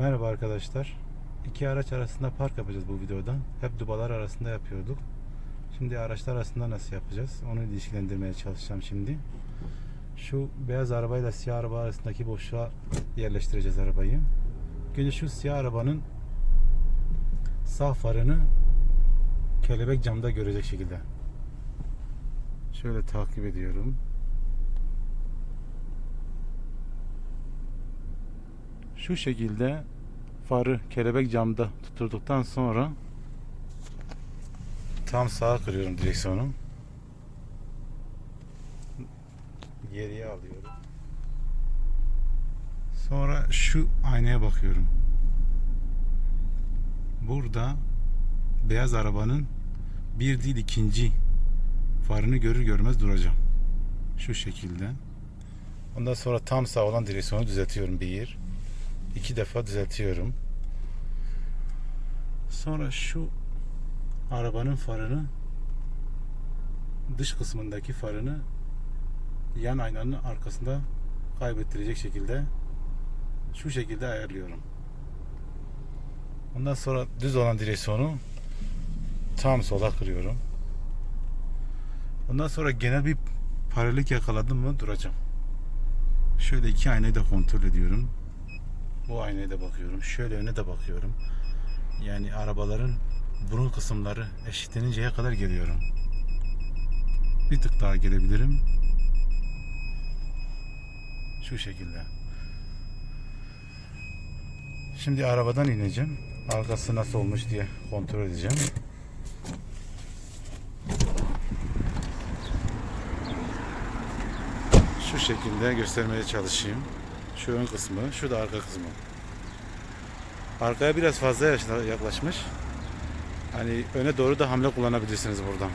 Merhaba arkadaşlar. İki araç arasında park yapacağız bu videoda. Hep dubalar arasında yapıyorduk. Şimdi araçlar arasında nasıl yapacağız? Onu ilişkilendirmeye çalışacağım şimdi. Şu beyaz arabayla siyah araba arasındaki boşluğa yerleştireceğiz arabayı. Önce şu siyah arabanın sağ farını kelebek camda görecek şekilde. Şöyle takip ediyorum. Şu şekilde farı kelebek camda tutturduktan sonra tam sağa kırıyorum direksiyonu. Geriye alıyorum. Sonra şu aynaya bakıyorum. Burada beyaz arabanın bir değil ikinci farını görür görmez duracağım. Şu şekilde. Ondan sonra tam sağ olan direksiyonu düzeltiyorum bir. İki defa düzeltiyorum. Sonra şu arabanın farını dış kısmındaki farını yan aynanın arkasında kaybettirecek şekilde şu şekilde ayarlıyorum. Ondan sonra düz olan direksiyonu tam sola kırıyorum. Ondan sonra genel bir paralellik yakaladım mı duracağım. Şöyle iki aynayı da kontrol ediyorum. Bu aynaya da bakıyorum. Şöyle öne de bakıyorum. Yani arabaların burun kısımları eşitleninceye kadar geliyorum. Bir tık daha gelebilirim. Şu şekilde. Şimdi arabadan ineceğim. Arkası nasıl olmuş diye kontrol edeceğim. Şu şekilde göstermeye çalışayım. Şu ön kısmı, şu da arka kısmı. Arkaya biraz fazla yaklaşmış. Hani öne doğru da hamle kullanabilirsiniz buradan.